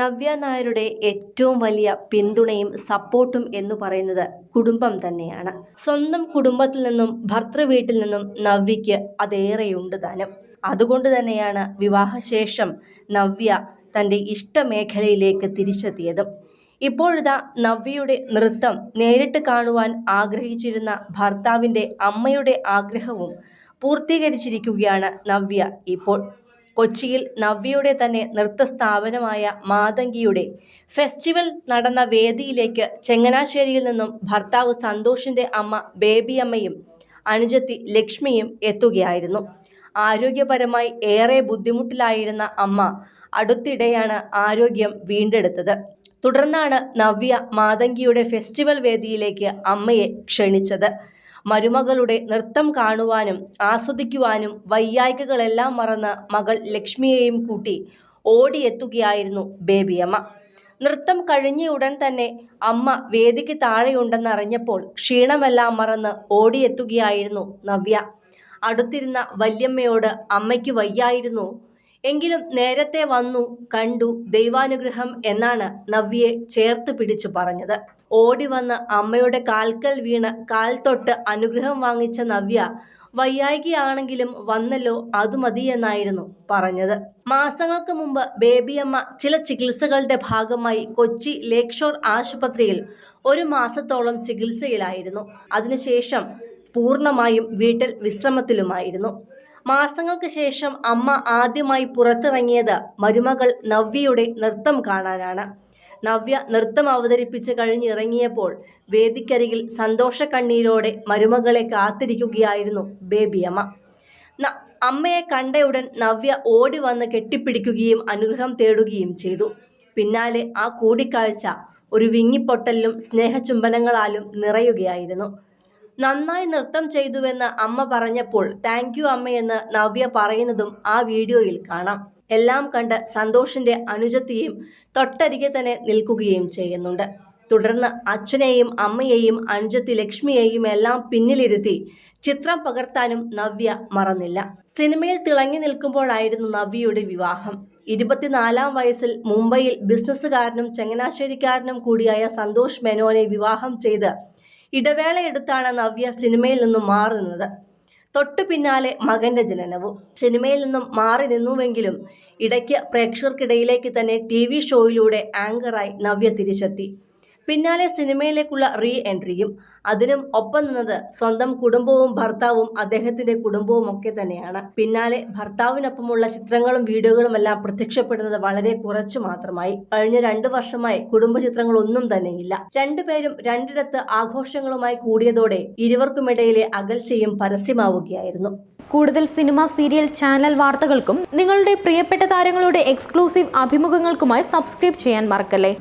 നവ്യ നായരുടെ ഏറ്റവും വലിയ പിന്തുണയും സപ്പോർട്ടും എന്ന് പറയുന്നത് കുടുംബം തന്നെയാണ്. സ്വന്തം കുടുംബത്തിൽ നിന്നും ഭർത്തൃ വീട്ടിൽ നിന്നും നവ്യയ്ക്ക് അതേറെയുണ്ട് താനും അതുകൊണ്ട് തന്നെയാണ് വിവാഹശേഷം നവ്യ തന്റെ ഇഷ്ടമേഖലയിലേക്ക് തിരിച്ചെത്തിയതും. ഇപ്പോഴിതാ നവ്യയുടെ നൃത്തം നേരിട്ട് കാണുവാൻ ആഗ്രഹിച്ചിരുന്ന ഭർത്താവിന്റെ അമ്മയുടെ ആഗ്രഹവും പൂർത്തീകരിച്ചിരിക്കുകയാണ് നവ്യ ഇപ്പോൾ. കൊച്ചിയിൽ നവ്യയുടെ തന്നെ നൃത്ത സ്ഥാപനമായ മാതങ്കിയുടെ ഫെസ്റ്റിവൽ നടന്ന വേദിയിലേക്ക് ചെങ്ങനാശ്ശേരിയിൽ നിന്നും ഭർത്താവ് സന്തോഷിന്റെ അമ്മ ബേബിയമ്മയും അനുജത്തി ലക്ഷ്മിയും എത്തുകയായിരുന്നു. ആരോഗ്യപരമായി ഏറെ ബുദ്ധിമുട്ടിലായിരുന്ന അമ്മ അടുത്തിടെയാണ് ആരോഗ്യം വീണ്ടെടുത്തത്. തുടർന്നാണ് നവ്യ മാതങ്കിയുടെ ഫെസ്റ്റിവൽ വേദിയിലേക്ക് അമ്മയെ ക്ഷണിച്ചത്. മരുമകളുടെ നൃത്തം കാണുവാനും ആസ്വദിക്കുവാനും വയ്യായ്കകളെല്ലാം മറന്ന് മകൾ ലക്ഷ്മിയെയും കൂട്ടി ഓടിയെത്തുകയായിരുന്നു ബേബിയമ്മ. നൃത്തം കഴിഞ്ഞ ഉടൻ തന്നെ അമ്മ വേദിക്ക് താഴെയുണ്ടെന്നറിഞ്ഞപ്പോൾ ക്ഷീണമെല്ലാം മറന്ന് ഓടിയെത്തുകയായിരുന്നു നവ്യ. അടുത്തിരുന്ന വല്യമ്മയോട് അമ്മയ്ക്ക് വയ്യായിരുന്നു എങ്കിലും നേരത്തെ വന്നു കണ്ടു ദൈവാനുഗ്രഹം എന്നാണ് നവ്യയെ ചേർത്ത് പിടിച്ചു പറഞ്ഞത്. ഓടി വന്ന് അമ്മയുടെ കാൽക്കൽ വീണ് കാൽ തൊട്ട് അനുഗ്രഹം വാങ്ങിച്ച നവ്യ വയ്യായികയാണെങ്കിലും വന്നല്ലോ അത് മതിയെന്നായിരുന്നു പറഞ്ഞത്. മാസങ്ങൾക്ക് മുമ്പ് ബേബിയമ്മ ചില ചികിത്സകളുടെ ഭാഗമായി കൊച്ചി ലേക്ഷോർ ഷോർ ആശുപത്രിയിൽ ഒരു മാസത്തോളം ചികിത്സയിലായിരുന്നു. അതിനുശേഷം പൂർണമായും വീട്ടിൽ വിശ്രമത്തിലുമായിരുന്നു. മാസങ്ങൾക്ക് ശേഷം അമ്മ ആദ്യമായി പുറത്തിറങ്ങിയത് മരുമകൾ നവ്യയുടെ നൃത്തം കാണാനാണ്. നവ്യ നൃത്തം അവതരിപ്പിച്ച് കഴിഞ്ഞിറങ്ങിയപ്പോൾ വേദിക്കരികിൽ സന്തോഷ കണ്ണീരോടെ മരുമകളെ കാത്തിരിക്കുകയായിരുന്നു ബേബിയമ്മ. അമ്മയെ കണ്ടയുടൻ നവ്യ ഓടി വന്ന് കെട്ടിപ്പിടിക്കുകയും അനുഗ്രഹം തേടുകയും ചെയ്തു. പിന്നാലെ ആ കൂടിക്കാഴ്ച ഒരു വിങ്ങിപ്പൊട്ടലിലും സ്നേഹചുംബനങ്ങളാലും നിറയുകയായിരുന്നു. നന്നായി നൃത്തം ചെയ്തുവെന്ന് അമ്മ പറഞ്ഞപ്പോൾ താങ്ക് യു അമ്മയെന്ന് നവ്യ പറയുന്നതും ആ വീഡിയോയിൽ കാണാം. എല്ലാം കണ്ട് സന്തോഷിന്റെ അനുജത്തിയും തൊട്ടരികെ തന്നെ നിൽക്കുകയും ചെയ്യുന്നുണ്ട്. തുടർന്ന് അച്ഛനെയും അമ്മയെയും അനുജത്തി ലക്ഷ്മിയെയും എല്ലാം പിന്നിലിരുത്തി ചിത്രം പകർത്താനും നവ്യ മറന്നില്ല. സിനിമയിൽ തിളങ്ങി നിൽക്കുമ്പോഴായിരുന്നു നവ്യയുടെ വിവാഹം. ഇരുപത്തിനാലാം വയസ്സിൽ മുംബൈയിൽ ബിസിനസ്സുകാരനും ചങ്ങനാശ്ശേരിക്കാരനും കൂടിയായ സന്തോഷ് മേനോനെ വിവാഹം ചെയ്ത് ഇടവേളയെടുത്താണ് നവ്യ സിനിമയിൽ നിന്നും മാറുന്നത്. തൊട്ടു പിന്നാലെ മകന്റെ ജനനവും. സിനിമയിൽ നിന്നും മാറി നിന്നുവെങ്കിലും ഇടയ്ക്ക് പ്രേക്ഷകർക്കിടയിലേക്ക് തന്നെ ടി വി ഷോയിലൂടെ ആങ്കറായി നവ്യ തിരിച്ചെത്തി. പിന്നാലെ സിനിമയിലേക്കുള്ള റീ എൻട്രിയും അതിനും ഒപ്പം നിന്നത് സ്വന്തം കുടുംബവും ഭർത്താവും അദ്ദേഹത്തിന്റെ കുടുംബവും ഒക്കെ തന്നെയാണ്. പിന്നാലെ ഭർത്താവിനൊപ്പമുള്ള ചിത്രങ്ങളും വീഡിയോകളും എല്ലാം പ്രത്യക്ഷപ്പെടുന്നത് വളരെ കുറച്ചു മാത്രമായി. കഴിഞ്ഞ രണ്ടു വർഷമായി കുടുംബ ചിത്രങ്ങളൊന്നും തന്നെയില്ല. രണ്ടുപേരും രണ്ടിടത്ത് ആഘോഷങ്ങളുമായി കൂടിയതോടെ ഇരുവർക്കുമിടയിലെ അകൽച്ചയും പരസ്യമാവുകയായിരുന്നു. കൂടുതൽ സിനിമ സീരിയൽ ചാനൽ വാർത്തകൾക്കും നിങ്ങളുടെ പ്രിയപ്പെട്ട താരങ്ങളുടെ എക്സ്ക്ലൂസീവ് അഭിമുഖങ്ങൾക്കുമായി സബ്സ്ക്രൈബ് ചെയ്യാൻ മറക്കല്ലേ?